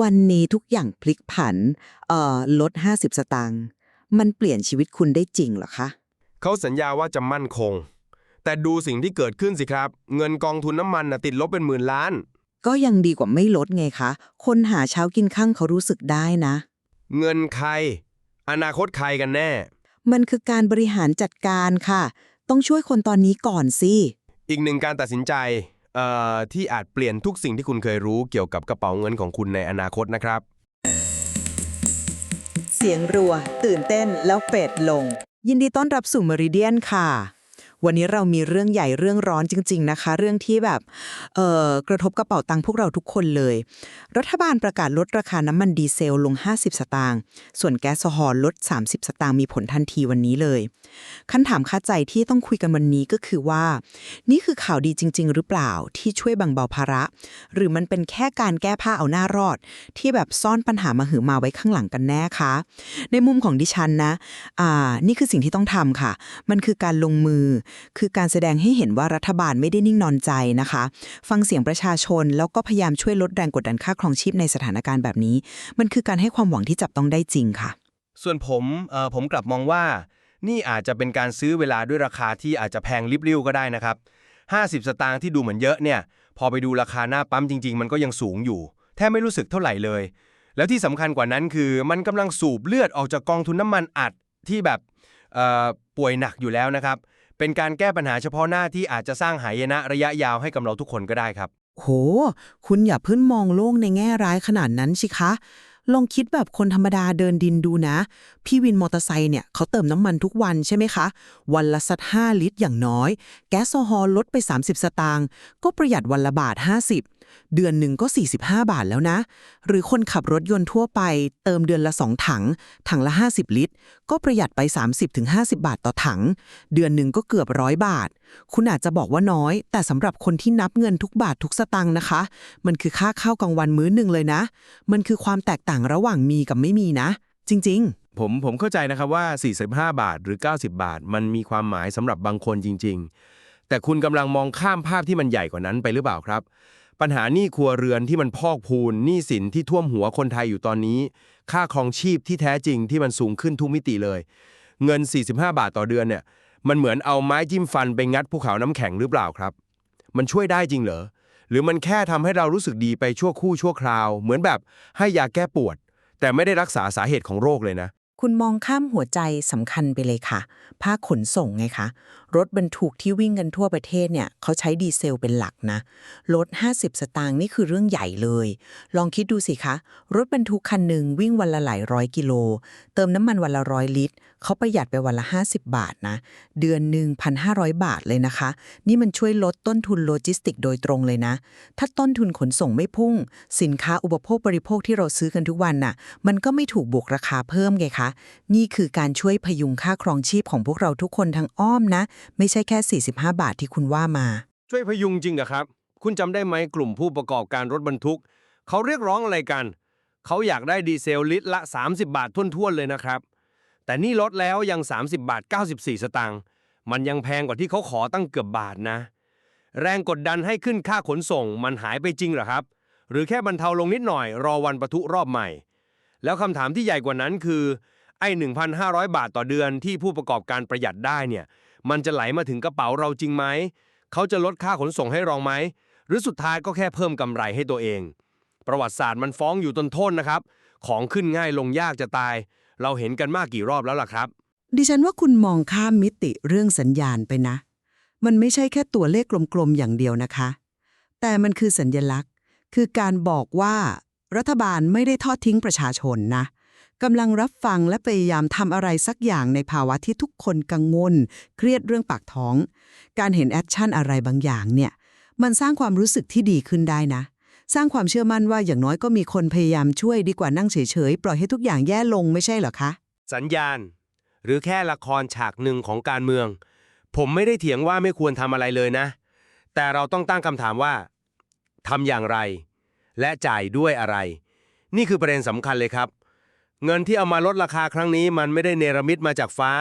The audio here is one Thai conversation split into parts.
วันนี้ทุกอย่างพลิกผันเอ่อลด 50 สตางค์มันเปลี่ยนชีวิตคุณได้จริงเหรอคะ เขาสัญญาว่าจะมั่นคง แต่ดูสิ่งที่เกิดขึ้นสิครับ เงินกองทุนน้ำมันนะติดลบเป็นหมื่นล้าน ก็ยังดีกว่าไม่ลดไงคะ คนหาเช้ากินข้างเขารู้สึกได้นะ เงินใคร อนาคตใครกันแน่ มันคือการบริหารจัดการค่ะ ต้องช่วยคนตอนนี้ก่อนสิ อีกหนึ่งการตัดสินใจ เอ่อที่อาจเปลี่ยนทุกสิ่งที่คุณเคยรู้เกี่ยวกับกระเป๋าเงินของคุณในอนาคตนะครับ เสียงรัว ตื่นเต้นแล้วเฟดลง ยินดีต้อนรับสู่มริเดียนค่ะ วันนี้เรามีเรื่องใหญ่เรื่องร้อนจริง ๆ นะคะ เรื่องที่แบบเอ่อกระทบกระเป๋าตังค์พวกเราทุกคนเลย รัฐบาลประกาศลดราคาน้ำมันดีเซลลง 50 สตางค์ส่วนแก๊สโซฮอลลด 30 สตางค์มีผลทันทีวันนี้เลยคำถามคาใจที่ต้องคุยกันวันนี้ก็คือว่า นี่คือข่าวดีจริง ๆ หรือเปล่าที่ช่วยบ่งเบาภาระ หรือมันเป็นแค่การแก้ผ้าเอาหน้ารอด ที่แบบซ่อนปัญหามาหือมาไว้ข้างหลังกันแน่คะ ในมุมของดิฉันนะ อ่า นี่คือสิ่งที่ต้องทำค่ะ มันคือการลงมือคือการแสดงให้เห็นว่ารัฐบาลไม่ได้นิ่งนอนใจนะคะ ฟังเสียงประชาชนแล้วก็พยายามช่วยลดแรงกดดันค่าครองชีพในสถานการณ์แบบนี้ มันคือการให้ความหวังที่จับต้องได้จริงค่ะ ส่วนผมผมกลับมองว่า นี่อาจจะเป็นการซื้อเวลาด้วยราคาที่อาจจะแพงลิบลิ่วก็ได้นะครับ50 สตางค์ที่ดูเหมือนเยอะเนี่ยพอไปดูราคาหน้าปั๊มจริง ๆ มันก็ยังสูงอยู่ แทบไม่รู้สึกเท่าไหร่เลย แล้วที่สำคัญกว่านั้นคือ มันกำลังสูบเลือดออกจากกองทุนน้ำมันอัดที่แบบป่วยหนักอยู่แล้วนะครับ เป็นการแก้ปัญหาเฉพาะหน้าที่อาจจะสร้างหายนะระยะยาวให้กับเราทุกคนก็ได้ครับ โห คุณอย่าเพิ่งมองโลกในแง่ร้ายขนาดนั้นสิคะ ลองคิดแบบคนธรรมดาเดินดินดูนะ พี่วินมอเตอร์ไซค์เนี่ยเขาเติมน้ำมันทุกวันใช่ไหมคะ วันละสัก5ลิตรอย่างน้อย แก๊สโซฮอลลดไป 30 สตางค์ก็ประหยัดวันละบาท 50 เดือนหนึ่งก็ 45 บาทแล้วนะ หรือคนขับรถยนต์ทั่วไป เติมเดือนละ 2 ถัง ถังละ 50 ลิตร ก็ประหยัดไป 30-50 บาทต่อถัง เดือนหนึ่งก็เกือบร้อยบาทคุณอาจจะบอกว่าน้อย แต่สำหรับคนที่นับเงินทุกบาททุกสตางค์นะคะ มันคือค่าข้าวกลางวันมื้อหนึ่งเลยนะ มันคือความแตกต่างระหว่างมีกับไม่มีนะ จริง ๆ ผมผมเข้าใจนะครับว่า 45 บาทหรือ 90 บาท มันมีความหมายสำหรับบางคนจริง ๆ แต่คุณกำลังมองข้ามภาพที่มันใหญ่กว่านั้นไปหรือเปล่าครับ ปัญหาหนี้ครัวเรือนที่มันพอกพูนหนี้สินที่ท่วมหัวคนไทยอยู่ตอนนี้ ค่าครองชีพที่แท้จริงที่มันสูงขึ้นทุกมิติเลย เงิน 45 บาทต่อเดือนเนี่ย มันเหมือนเอาไม้จิ้มฟันไปงัดภูเขาน้ำแข็งหรือเปล่าครับ มันช่วยได้จริงเหรอ หรือมันแค่ทำให้เรารู้สึกดีไปชั่วครู่ชั่วคราว เหมือนแบบให้ยาแก้ปวด แต่ไม่ได้รักษาสาเหตุของโรคเลยนะ คุณมองข้ามหัวใจสำคัญไปเลยค่ะ ภาคขนส่งไงคะ รถบรรทุกที่วิ่งกันทั่วประเทศเนี่ยเขาใช้ดีเซลเป็นหลักนะลด 50 สตางค์นี่คือเรื่องใหญ่เลย ลองคิดดูสิคะ รถบรรทุกคันหนึ่งวิ่งวันละหลายร้อยกิโล เติมน้ำมันวันละร้อยลิตรเขาประหยัดไปวันละ 50 บาทนะ เดือนหนึ่ง1,500 บาทเลยนะคะ นี่มันช่วยลดต้นทุนโลจิสติกโดยตรงเลยนะ ถ้าต้นทุนขนส่งไม่พุ่ง สินค้าอุปโภคบริโภคที่เราซื้อกันทุกวันน่ะ มันก็ไม่ถูกบวกราคาเพิ่มไงคะ นี่คือการช่วยพยุงค่าครองชีพของพวกเราทุกคนทางอ้อมนะไม่ใช่แค่ 45 บาทที่คุณว่ามา ช่วยพยุงจริงเหรอครับ คุณจำได้ไหมกลุ่มผู้ประกอบการรถบรรทุก เขาเรียกร้องอะไรกัน เขาอยากได้ดีเซลลิตรละ 30 บาททุ่วนๆเลยนะครับ แต่นี่ลดแล้วยัง 30 บาท 94 สตางค์มันยังแพงกว่าที่เขาขอตั้งเกือบบาทนะ แรงกดดันให้ขึ้นค่าขนส่งมันหายไปจริงเหรอครับ หรือแค่บรรเทาลงนิดหน่อยรอวันประทุรอบใหม่ แล้วคำถามที่ใหญ่กว่านั้นคือไอ้ 1,500 บาทต่อเดือนที่ผู้ประกอบการประหยัดได้เนี่ย มันจะไหลมาถึงกระเป๋าเราจริงไหม เขาจะลดค่าขนส่งให้รองไหม หรือสุดท้ายก็แค่เพิ่มกำไรให้ตัวเอง ประวัติศาสตร์มันฟ้องอยู่ตนทนนะครับ ของขึ้นง่ายลงยากจะตาย เราเห็นกันมากกี่รอบแล้วล่ะครับ ดิฉันว่าคุณมองข้ามมิติเรื่องสัญญาณไปนะ มันไม่ใช่แค่ตัวเลขกลมๆอย่างเดียวนะคะ แต่มันคือสัญญลักษณ์ คือการบอกว่า รัฐบาลไม่ได้ทอดทิ้งประชาชนนะ กำลังรับฟังและพยายามทำอะไรสักอย่างในภาวะที่ทุกคนกังวล เครียดเรื่องปากท้อง การเห็นแอคชั่นอะไรบางอย่างเนี่ย มันสร้างความรู้สึกที่ดีขึ้นได้นะ สร้างความเชื่อมั่นว่าอย่างน้อยก็มีคนพยายามช่วยดีกว่านั่งเฉยๆ ปล่อยให้ทุกอย่างแย่ลงไม่ใช่เหรอคะ สัญญาณ หรือแค่ละครฉากหนึ่งของการเมือง ผมไม่ได้เถียงว่าไม่ควรทำอะไรเลยนะ แต่เราต้องตั้งคำถามว่าทำอย่างไร และจ่ายด้วยอะไร นี่คือประเด็นสำคัญเลยครับ เงินที่เอามาลดราคาครั้งนี้มันไม่ได้เนรมิตมาจากฟ้า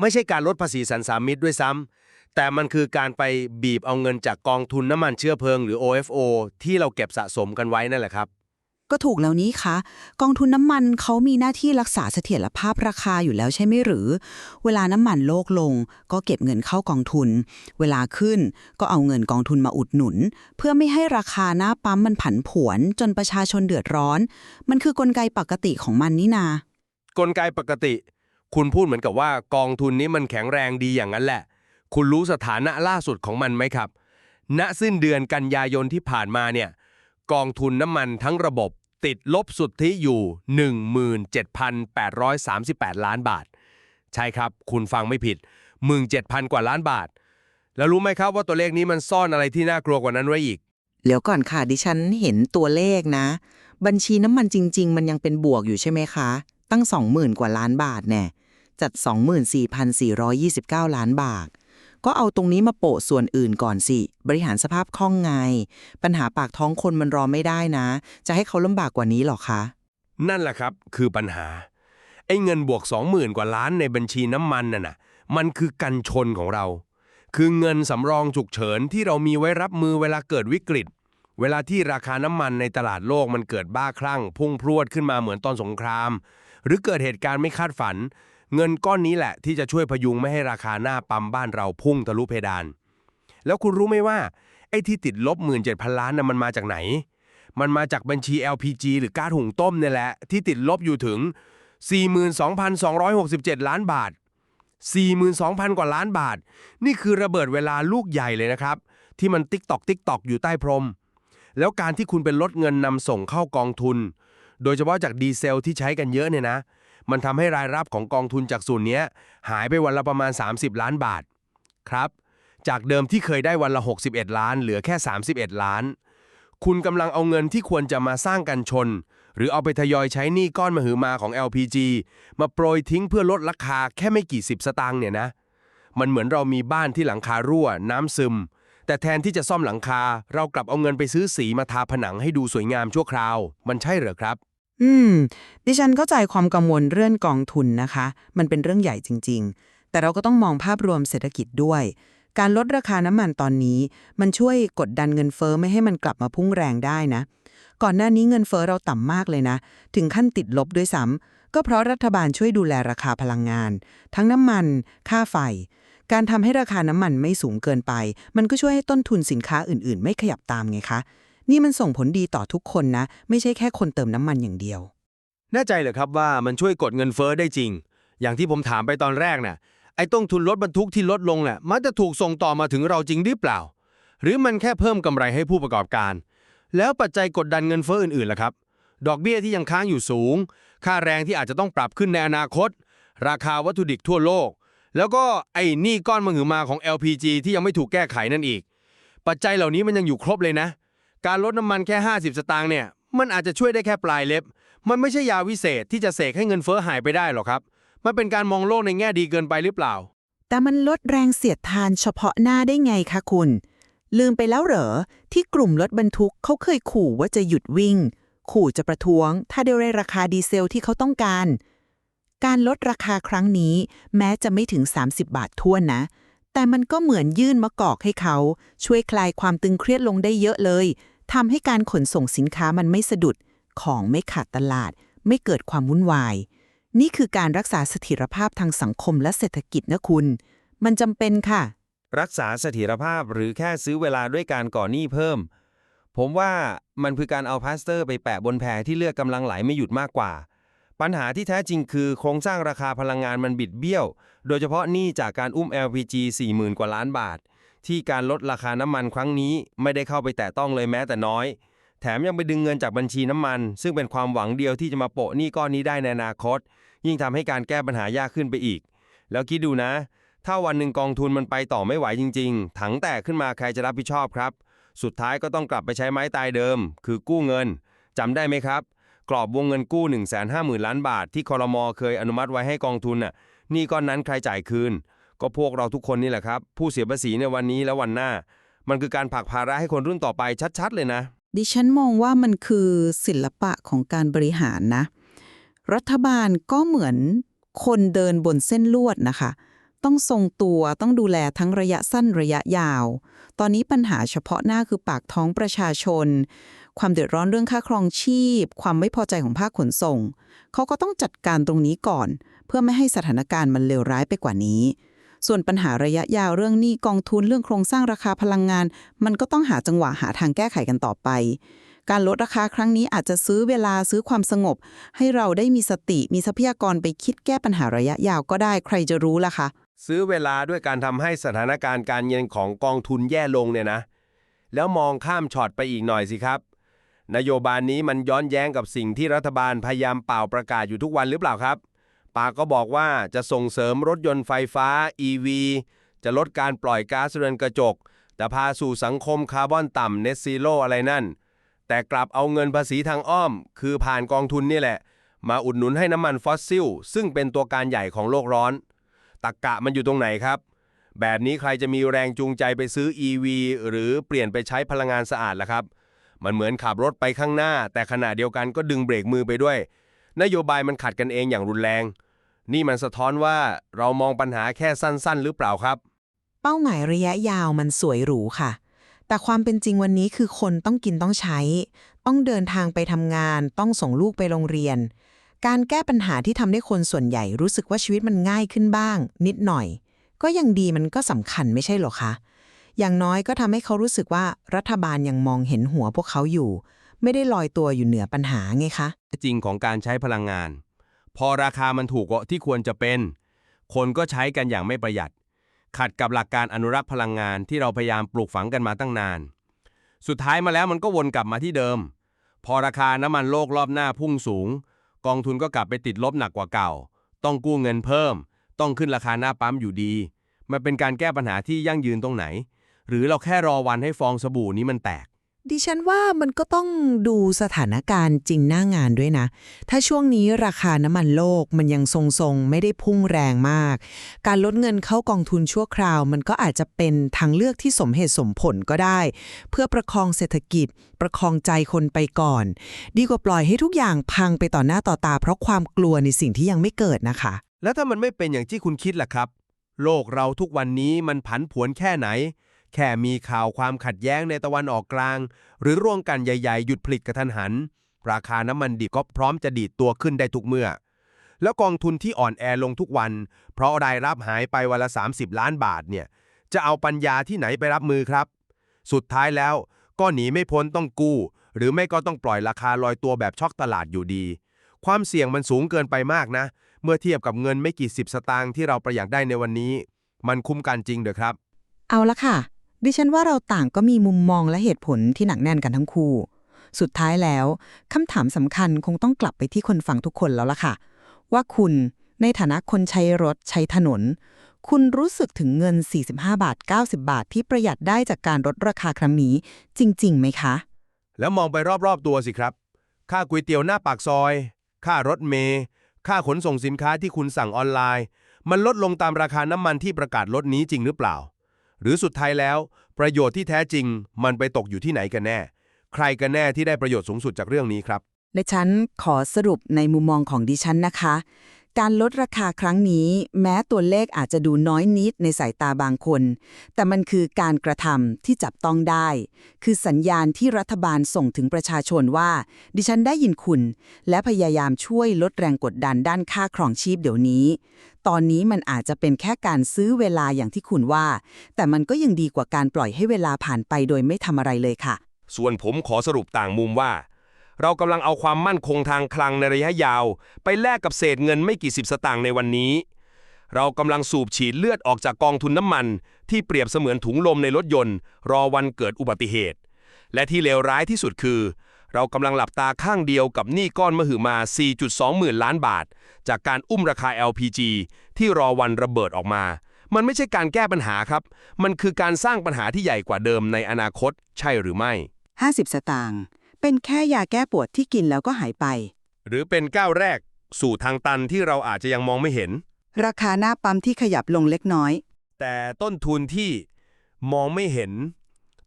ไม่ใช่การลดภาษีสรรสามิตด้วยซ้ำแต่มันคือการไปบีบเอาเงินจากกองทุนน้ำมันเชื้อเพลิงหรือ OFO ที่เราเก็บสะสมกันไว้นั่นแหละครับ ก็ถูกแล้วนี้คะกองทุนน้ำมันเขามีหน้าที่รักษาเสถียรภาพราคาอยู่แล้วใช่ไหมหรือ เวลาน้ำมันโลกลง ก็เก็บเงินเข้ากองทุน เวลาขึ้นก็เอาเงินกองทุนมาอุดหนุน เพื่อไม่ให้ราคาหน้าปั๊มมันผันผวน จนประชาชนเดือดร้อน มันคือกลไกปกติของมันนี่นากลไกปกติ คุณพูดเหมือนกับว่ากองทุนนี้มันแข็งแรงดีอย่างนั้นแหละ คุณรู้สถานะล่าสุดของมันไหมครับ ณสิ้นเดือนกันยายนที่ผ่านมาเนี่ย กองทุนน้ำมันทั้งระบบติดลบสุดทธิอยู่ 17,838 ล้านบาท ใช่ครับ คุณฟังไม่ผิด 17,000 กว่าล้านบาท แล้วรู้ไหมครับว่าตัวเลขนี้มันซ่อนอะไรที่น่ากลัวกว่านั้นไว้อีก เดี๋ยวก่อนค่ะ ดิฉันเห็นตัวเลขนะ บัญชีน้ำมันจริง ๆ มันยังเป็นบวกอยู่ใช่ไหมคะ ตั้ง 20,000 กว่าล้านบาทแน่จัด 24,429 ล้านบาท ก็เอาตรงนี้มาโปะส่วนอื่นก่อนสิ บริหารสภาพคล่องไง ปัญหาปากท้องคนมันรอไม่ได้นะ จะให้เขาลำบากกว่านี้หรอคะ นั่นแหละครับ คือปัญหา ไอ้เงินบวก 20,000 กว่าล้านในบัญชีน้ำมันน่ะนะมันคือกันชนของเรา คือเงินสำรองฉุกเฉินที่เรามีไว้รับมือเวลาเกิดวิกฤต เวลาที่ราคาน้ำมันในตลาดโลกมันเกิดบ้าคลั่ง พุ่งพรวดขึ้นมาเหมือนตอนสงคราม หรือเกิดเหตุการณ์ไม่คาดฝัน เงินก้อนนี้แหละที่จะช่วยพยุงไม่ให้ราคาหน้าปั๊มบ้านเราพุ่งทะลุเพดาน แล้วคุณรู้ไหมว่า ไอ้ที่ติดลบ 17,000 ล้านน่ะมันมาจากไหน มันมาจากบัญชี LPG หรือก๊าซหุงต้มเนี่ยแหละที่ติดลบอยู่ถึง 42,267 ล้านบาท 42,000 กว่าล้านบาท นี่คือระเบิดเวลาลูกใหญ่เลยนะครับ ที่มันติ๊กตอกติ๊กตอกอยู่ใต้พรม แล้วการที่คุณเป็นลดเงินนำส่งเข้ากองทุน โดยเฉพาะจากดีเซลที่ใช้กันเยอะเนี่ยนะ มันทำให้รายรับของกองทุนจากส่วนนี้หายไปวันละประมาณ 30 ล้านบาท ครับ จากเดิมที่เคยได้วันละ 61 ล้าน เหลือแค่ 31 ล้าน คุณกำลังเอาเงินที่ควรจะมาสร้างกันชน หรือเอาไปทยอยใช้หนี้ก้อนมหึมาของ LPG มาโปรยทิ้งเพื่อลดราคาแค่ไม่กี่สิบสตางค์เนี่ยนะ มันเหมือนเรามีบ้านที่หลังคารั่ว น้ำซึม แต่แทนที่จะซ่อมหลังคา เรากลับเอาเงินไปซื้อสีมาทาผนังให้ดูสวยงามชั่วคราว มันใช่เหรอครับ อืม ดิฉันเข้าใจความกังวลเรื่องกองทุนนะคะ มันเป็นเรื่องใหญ่จริง ๆ แต่เราก็ต้องมองภาพรวมเศรษฐกิจด้วย การลดราคาน้ำมันตอนนี้ มันช่วยกดดันเงินเฟอ้อไม่ให้มันกลับมาพุ่งแรงได้นะ ก่อนหน้านี้เงินเฟอ้อเราต่ำมากเลยนะ ถึงขั้นติดลบด้วยซ้ำก็เพราะรัฐบาลช่วยดูแลราคาพลังงาน ทั้งน้ำมัน ค่าไฟ การทำให้ราคาน้ำมันไม่สูงเกินไป มันก็ช่วยให้ต้นทุนสินค้าอื่น ๆ ไม่ขยับตามไงคะ นี่มันส่งผลดีต่อทุกคนนะ ไม่ใช่แค่คนเติมน้ำมันอย่างเดียว แน่ใจเหรอครับว่ามันช่วยกดเงินเฟ้อได้จริง อย่างที่ผมถามไปตอนแรกน่ะไอ้ต้นทุนรถบรรทุกที่ลดลงน่ะมันจะถูกส่งต่อมาถึงเราจริงหรือเปล่า หรือมันแค่เพิ่มกำไรให้ผู้ประกอบการ แล้วปัจจัยกดดันเงินเฟ้ออื่นๆล่ะครับ ดอกเบี้ยที่ยังค้างอยู่สูง ค่าแรงที่อาจจะต้องปรับขึ้นในอนาคต ราคาวัตถุดิบทั่วโลก แล้วก็ไอ้หนี้ก้อนมหึมาของ LPG ที่ยังไม่ถูกแก้ไขนั่นอีก ปัจจัยเหล่านี้มันยังอยู่ครบเลยนะ การลดน้ำมันแค่ 50 สตางค์เนี่ย มันอาจจะช่วยได้แค่ปลายเล็บ มันไม่ใช่ยาวิเศษที่จะเสกให้เงินเฟ้อหายไปได้หรอกครับ มันเป็นการมองโลกในแง่ดีเกินไปหรือเปล่า แต่มันลดแรงเสียดทานเฉพาะหน้าได้ไงคะคุณ ลืมไปแล้วเหรอ ที่กลุ่มรถบรรทุกเขาเคยขู่ว่าจะหยุดวิ่ง ขู่จะประท้วง ถ้าได้ราคาดีเซลที่เขาต้องการ การลดราคาครั้งนี้ แม้จะไม่ถึง 30 บาททั่วนนะแต่มันก็เหมือนยื่นมะกอกให้เขา ช่วยคลายความตึงเครียดลงได้เยอะเลย ทำให้การขนส่งสินค้ามันไม่สะดุด ของไม่ขาดตลาด ไม่เกิดความวุ่นวาย นี่คือการรักษาเสถียรภาพทางสังคมและเศรษฐกิจนะคุณ มันจำเป็นค่ะ รักษาเสถียรภาพหรือแค่ซื้อเวลาด้วยการก่อหนี้เพิ่ม ผมว่ามันคือการเอาพลาสเตอร์ไปแปะบนแพรที่เลือดกำลังไหลไม่หยุดมากกว่า ปัญหาที่แท้จริงคือโครงสร้างราคาพลังงานมันบิดเบี้ยว โดยเฉพาะหนี้จากการอุ้ม LPG 40,000 กว่าล้านบาท ที่การลดราคาน้ำมันครั้งนี้ไม่ได้เข้าไปแตะต้องเลยแม้แต่น้อย แถมยังไปดึงเงินจากบัญชีน้ำมัน ซึ่งเป็นความหวังเดียวที่จะมาโปะหนี้ก้อนนี้ได้ในอนาคต ยิ่งทำให้การแก้ปัญหายากขึ้นไปอีก แล้วคิดดูนะ ถ้าวันหนึ่งกองทุนมันไปต่อไม่ไหวจริง ๆ ถังแตกขึ้นมาใครจะรับผิดชอบครับ สุดท้ายก็ต้องกลับไปใช้ไม้ตายเดิม คือกู้เงินจำได้ไหมครับ กรอบวงเงินกู้ 1 5 0 0 0 0 ล้านบาท ที่คอรมอเคยอนุมัติไว้ให้กองทุนน่ะนี่ก้อนนั้นใครจ่ายคืน ก็พวกเราทุกคนนี่แหละครับ ผู้เสียภาษีในวันนี้และวันหน้า มันคือการผลักภาระให้คนรุ่นต่อไปชัดๆ เลยนะ ดิฉันมองว่ามันคือศิลปะของการบริหารนะ รัฐบาลก็เหมือนคนเดินบนเส้นลวดนะคะ ต้องทรงตัวต้องดูแลทั้งระยะสั้นระยะยาว ตอนนี้ปัญหาเฉพาะหน้าคือปากท้องประชาชน ความเดือดร้อนเรื่องค่าครองชีพ ความไม่พอใจของภาคขนส่ง เขาก็ต้องจัดการตรงนี้ก่อน เพื่อไม่ให้สถานการณ์มันเลวร้ายไปกว่านี้ ส่วนปัญหาระยะยาวเรื่องหนี้กองทุนเรื่องโครงสร้างราคาพลังงาน มันก็ต้องหาจังหวะหาทางแก้ไขกันต่อไป การลดราคาครั้งนี้อาจจะซื้อเวลาซื้อความสงบ ให้เราได้มีสติมีทรัพยากรไปคิดแก้ปัญหาระยะยาวก็ได้ใครจะรู้ล่ะคะซื้อเวลาด้วยการทำให้สถานการณ์การเงินของกองทุนแย่ลงเนี่ยนะ แล้วมองข้ามช็อตไปอีกหน่อยสิครับ นโยบายนี้มันย้อนแย้งกับสิ่งที่รัฐบาลพยายามเป่าประกาศอยู่ทุกวันหรือเปล่าครับ ปาก็บอกว่าจะส่งเสริมรถยนต์ไฟฟ้า EV จะลดการปล่อยก๊าซเรือนกระจก แต่พาสู่สังคมคาร์บอนต่ำ Net Zero อะไรนั่น แต่กลับเอาเงินภาษีทางอ้อม คือผ่านกองทุนนี่แหละ มาอุดหนุนให้น้ำมันฟอสซิล ซึ่งเป็นตัวการใหญ่ของโลกร้อน ตักกะมันอยู่ตรงไหนครับ แบบนี้ใครจะมีแรงจูงใจไปซื้อ EV หรือเปลี่ยนไปใช้พลังงานสะอาดล่ะครับ มันเหมือนขับรถไปข้างหน้า แต่ขณะเดียวกันก็ดึงเบรกมือไปด้วย นโยบายมันขัดกันเองอย่างรุนแรง นี่มันสะท้อนว่าเรามองปัญหาแค่สั้นๆ หรือเปล่าครับ เป้าหมายระยะยาวมันสวยหรูค่ะ แต่ความเป็นจริงวันนี้คือคนต้องกินต้องใช้ ต้องเดินทางไปทำงาน ต้องส่งลูกไปโรงเรียน การแก้ปัญหาที่ทำให้คนส่วนใหญ่รู้สึกว่าชีวิตมันง่ายขึ้นบ้าง นิดหน่อย ก็ยังดีมันก็สำคัญไม่ใช่เหรอคะอย่างน้อยก็ทำให้เขารู้สึกว่ารัฐบาลยังมองเห็นหัวพวกเขาอยู่ ไม่ได้ลอยตัวอยู่เหนือปัญหาไงคะ จริงของการใช้พลังงาน พอราคามันถูกกว่าที่ควรจะเป็น คนก็ใช้กันอย่างไม่ประหยัด ขัดกับหลักการอนุรักษ์พลังงานที่เราพยายามปลูกฝังกันมาตั้งนาน สุดท้ายมาแล้วมันก็วนกลับมาที่เดิม พอราคาน้ำมันโลกรอบหน้าพุ่งสูง กองทุนก็กลับไปติดลบหนักกว่าเก่า ต้องกู้เงินเพิ่ม ต้องขึ้นราคาหน้าปั๊มอยู่ดี มันเป็นการแก้ปัญหาที่ยั่งยืนตรงไหน หรือเราแค่รอวันให้ฟองสบู่นี้มันแตก ดิฉันว่ามันก็ต้องดูสถานการณ์จริงหน้างานด้วยนะ ถ้าช่วงนี้ราคาน้ำมันโลกมันยังทรงๆ ไม่ได้พุ่งแรงมาก การลดเงินเข้ากองทุนชั่วคราว มันก็อาจจะเป็นทางเลือกที่สมเหตุสมผลก็ได้ เพื่อประคองเศรษฐกิจ ประคองใจคนไปก่อน ดีกว่าปล่อยให้ทุกอย่างพังไปต่อหน้าต่อตา เพราะความกลัวในสิ่งที่ยังไม่เกิดนะคะ แล้วถ้ามันไม่เป็นอย่างที่คุณคิดล่ะครับ โลกเราทุกวันนี้มันผันผวนแค่ไหน แค่มีข่าวความขัดแย้งในตะวันออกกลาง หรือร่วงกันใหญ่ๆ หยุดผลิตกระทันหัน ราคาน้ำมันดิบก็พร้อมจะดีดตัวขึ้นได้ทุกเมื่อ แล้วกองทุนที่อ่อนแอลงทุกวัน เพราะรายรับหายไปวันละ 30 ล้านบาทเนี่ยจะเอาปัญญาที่ไหนไปรับมือครับ สุดท้ายแล้วก็หนีไม่พ้นต้องกู้ หรือไม่ก็ต้องปล่อยราคาลอยตัวแบบช็อกตลาดอยู่ดี ความเสี่ยงมันสูงเกินไปมากนะ เมื่อเทียบกับเงินไม่กี่สิบสตางค์ที่เราประหยัดได้ในวันนี้ มันคุ้มกันจริงเด้อครับ เอาละค่ะ ดิฉันว่าเราต่างก็มีมุมมองและเหตุผลที่หนักแน่นกันทั้งคู่ สุดท้ายแล้วคำถามสำคัญคงต้องกลับไปที่คนฟังทุกคนแล้วล่ะค่ะ ว่าคุณในฐานะคนใช้รถใช้ถนน คุณรู้สึกถึงเงิน 45 บาท 90 บาท ที่ประหยัดได้จากการลดราคาครั้งนี้ จริงๆไหมคะ แล้วมองไปรอบๆตัวสิครับ ค่าก๋วยเตี๋ยวหน้าปากซอย ค่ารถเมย์ค่าขนส่งสินค้าที่คุณสั่งออนไลน์ มันลดลงตามราคาน้ำมันที่ประกาศลดนี้จริงหรือเปล่า หรือสุดท้ายแล้ว ประโยชน์ที่แท้จริงมันไปตกอยู่ที่ไหนกันแน่ ใครกันแน่ที่ได้ประโยชน์สูงสุดจากเรื่องนี้ครับและฉันขอสรุปในมุมมองของดิฉันนะคะ การลดราคาครั้งนี้ แม้ตัวเลขอาจจะดูน้อยนิดในสายตาบางคน แต่มันคือการกระทำที่จับต้องได้ คือสัญญาณที่รัฐบาลส่งถึงประชาชนว่า ดิฉันได้ยินคุณ และพยายามช่วยลดแรงกดดันด้านค่าครองชีพเดี๋ยวนี้ ตอนนี้มันอาจจะเป็นแค่การซื้อเวลาอย่างที่คุณว่า แต่มันก็ยังดีกว่าการปล่อยให้เวลาผ่านไปโดยไม่ทำอะไรเลยค่ะ ส่วนผมขอสรุปต่างมุมว่า เรากำลังเอาความมั่นคงทางคลังในระยะยาว ไปแลกกับเศษเงินไม่กี่สิบสตางค์ในวันนี้ เรากำลังสูบฉีดเลือดออกจากกองทุนน้ำมัน ที่เปรียบเสมือนถุงลมในรถยนต์ รอวันเกิดอุบัติเหตุ และที่เลวร้ายที่สุดคือ เรากำลังหลับตาข้างเดียวกับหนี้ก้อนมหึมา 4.2 หมื่นล้านบาท จากการอุ้มราคา LPG ที่รอวันระเบิดออกมา มันไม่ใช่การแก้ปัญหาครับ มันคือการสร้างปัญหาที่ใหญ่กว่าเดิมในอนาคต ใช่หรือไม่ 50 สตางค์เป็นแค่ยาแก้ปวดที่กินแล้วก็หายไป หรือเป็นก้าวแรก สู่ทางตันที่เราอาจจะยังมองไม่เห็น ราคาหน้าปั๊มที่ขยับลงเล็กน้อย แต่ต้นทุนที่มองไม่เห็น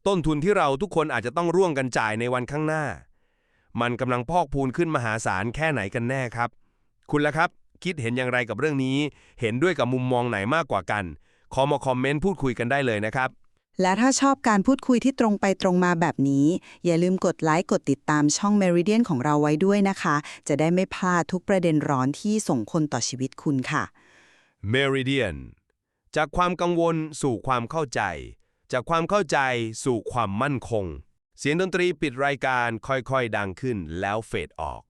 ต้นทุนที่เราทุกคนอาจจะต้องร่วมกันจ่ายในวันข้างหน้า มันกำลังพอกพูนขึ้นมหาศาลแค่ไหนกันแน่ครับ คุณล่ะครับ คิดเห็นอย่างไรกับเรื่องนี้ เห็นด้วยกับมุมมองไหนมากกว่ากันขอมาคอมเมนต์พูดคุยกันได้เลยนะครับ และถ้าชอบการพูดคุยที่ตรงไปตรงมาแบบนี้ อย่าลืมกดไลค์กดติดตามช่อง Meridian ของเราไว้ด้วยนะคะ จะได้ไม่พลาดทุกประเด็นร้อนที่ส่งคนต่อชีวิตคุณค่ะ Meridian จากความกังวลสู่ความเข้าใจ จากความเข้าใจสู่ความมั่นคง เสียงดนตรีปิดรายการค่อยๆ ดังขึ้นแล้วเฟดออก